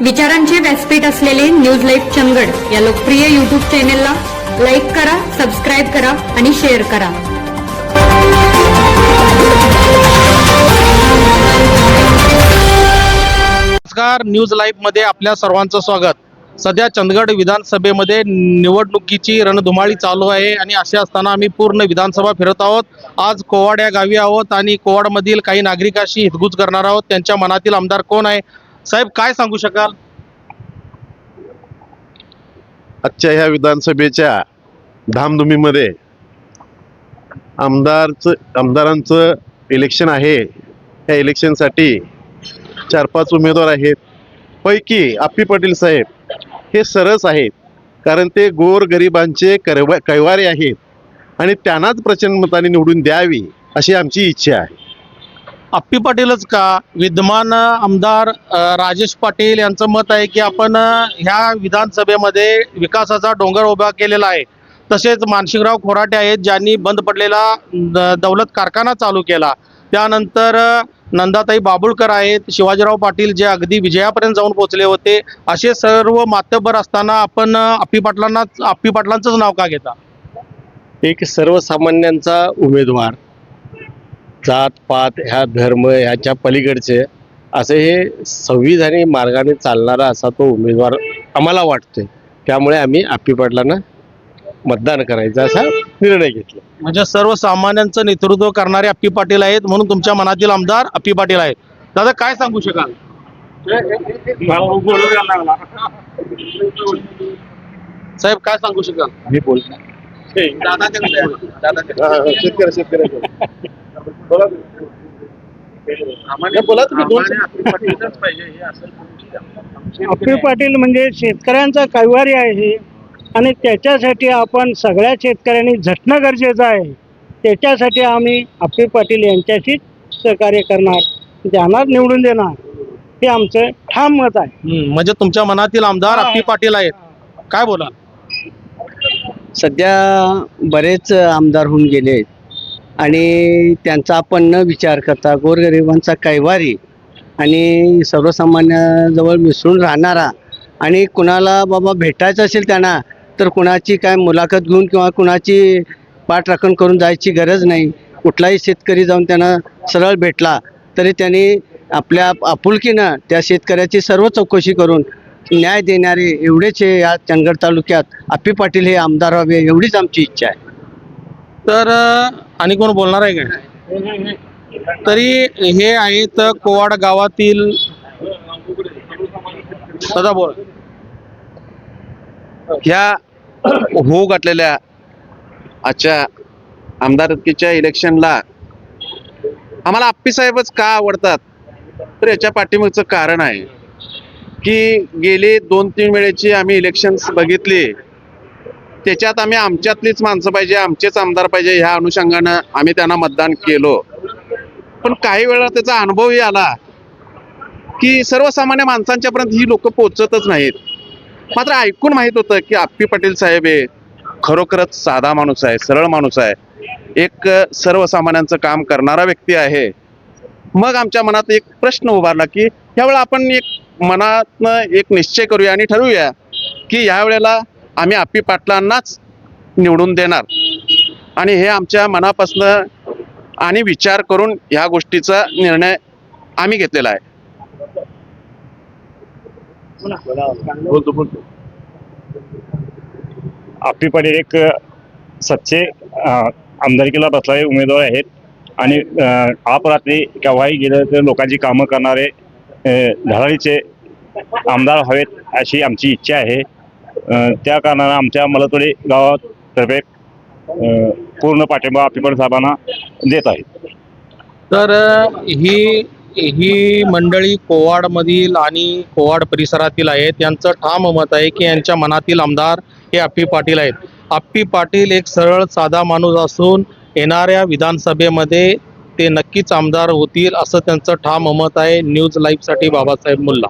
विचारांचे व्यासपीठ असलेले न्यूज लाईव्ह चंदगड या लोकप्रिय युट्यूब चॅनेलला लाईक करा सबस्क्राईब करा आणि शेअर करा. नमस्कार न्यूज लाईव्हमध्ये आपल्या सर्वांचं स्वागत. सध्या चंदगड विधानसभेमध्ये निवडणुकीची रणधुमाळी चालू आहे आणि असे असताना आम्ही पूर्ण विधानसभा फिरत आहोत. आज कोवाड या गावी आहोत आणि कोवाडमधील काही नागरिकाशी हितगुज करणार आहोत. त्यांच्या मनातील आमदार कोण आहे? साहेब काय सांगू शकाल? आजच्या ह्या विधानसभेच्या धामधुमीमध्ये आमदारचं आमदारांचं इलेक्शन आहे. या इलेक्शनसाठी चार पाच उमेदवार आहेत. पैकी आप्पी पाटील साहेब हे सरस आहेत. कारण ते गोर गरिबांचे करवा कैवारे आहेत. आणि त्यांनाच प्रचंड मताने निवडून द्यावी अशी आमची इच्छा आहे. अप्पी पाटीलच का? विद्यमान आमदार राजेश पाटील यांचं मत आहे की आपण ह्या विधानसभेमध्ये विकासाचा डोंगर उभा केलेला आहे. तसेच मानसिंगराव खोराटे आहेत ज्यांनी बंद पडलेला द- दौलत कारखाना चालू केला. त्यानंतर नंदाताई बाबुळकर आहेत शिवाजीराव पाटील जे अगदी विजयापर्यंत जाऊन पोहोचले होते असे सर्व मात्यबर असताना आपण अप्पी पाटलांना अप्पी पाटलांचंच नाव का घेता? एक सर्वसामान्यांचा उमेदवार. जात पात ह्या धर्म ह्याच्या पलीकडचे असे हे संविधानिक मार्गाने चालणारा असा तो उमेदवार आम्हाला वाटतोय त्यामुळे आम्ही आप्पी पाटलांना मतदान करायचा असा निर्णय घेतला म्हणजे सर्वसामान्यांचं नेतृत्व करणारे अप्पी पाटील आहेत म्हणून तुमच्या मनातील आमदार अप्पी पाटील आहेत दादा काय सांगू शकाल साहेब काय सांगू शकाल मी बोलतो शेतकरी शेतकरी बोला. तुम्ही दोन अप्पी पाटील म्हणजे शेतकऱ्यांचा कैवारी आहे आणि त्याच्यासाठी आपण सगळ्या शेतकऱ्यांनी झटणं गरजेचं आहे. त्याच्यासाठी आम्ही अप्पी पाटील यांच्याशीच सहकार्य करणार त्यांना निवडून देणार. हे आमचं ठाम मत आहे. म्हणजे तुमच्या मनातील आमदार अप्पी पाटील आहेत. काय बोला सध्या बरेच आमदार होऊन गेले आणि त्यांचा आपण न विचार करता गोरगरिबांचा कैवारी आणि सर्वसामान्याजवळ मिसळून राहणारा आणि कुणाला बाबा भेटायचं असेल त्यांना तर कुणाची काय मुलाखत घेऊन किंवा कुणाची पाठराखण करून जायची गरज नाही. कुठलाही शेतकरी जाऊन त्यांना सरळ भेटला तरी त्यांनी आपल्या आपुलकीनं त्या शेतकऱ्याची सर्व चौकशी करून न्याय देणारे एवढेच हे या चंदगड तालुक्यात आप्पी पाटील हे आमदार व्हावे एवढीच आमची इच्छा आहे. तर आणि कोण बोलणार आहे काय? तरी हे आहेत कोवाड गावातील सदा बोल. ह्या होऊ घातलेल्या आजच्या आमदारकीच्या इलेक्शनला आम्हाला आप्पी साहेबच का आवडतात? तर याच्या पाठीमागचं कारण आहे की गेली दोन तीन वेळेची आम्ही इलेक्शन्स बघितली. त्याच्यात आम्ही आमच्यातलीच माणसं पाहिजे आमचेच आमदार पाहिजे ह्या अनुषंगानं आम्ही त्यांना मतदान केलो. पण काही वेळा त्याचा अनुभवही आला की सर्वसामान्य माणसांच्यापर्यंत ही लोक पोचतच नाहीत. मात्र ऐकून माहीत होतं की आप्पी पाटील साहेब हे खरोखरच साधा माणूस आहे सरळ माणूस आहे. एक सर्वसामान्यांचं काम करणारा व्यक्ती आहे. मग आमच्या मनात एक प्रश्न उभारला की ह्यावेळेला आपण एक मनातनं एक निश्चय करूया आणि ठरवूया की ह्या वेळेला आम्ही आप्पी पाटलांनाच निवडून देणार. आणि हे आमच्या मनापासनं आणि विचार करून ह्या गोष्टीचा निर्णय आम्ही घेतलेला आहे. बोलतो पाटील एक सच्चे आमदारकीला बसणारे उमेदवार आहेत. आणि अपरात्री केव्हाही गेलं तर लोकांची कामं करणारे धराळीचे आमदार हवेत अशी आमची इच्छा आहे. त्या कारणानं आमच्या मलतोडी गावातर्फे पूर्ण पाठिंबा आपण साहेबांना देत आहेत. तर ही ही मंडळी कोवाडमधील आणि कोवाड परिसरातील आहेत. यांचं ठाम मत आहे की यांच्या मनातील आमदार हे आप्पी पाटील आहेत. अप्पी पाटील एक सरळ साधा माणूस असून येणाऱ्या विधानसभेमध्ये ते नक्कीच आमदार होतील असं त्यांचं ठाम मत आहे. न्यूज लाईव्हसाठी बाबासाहेब मुल्ला.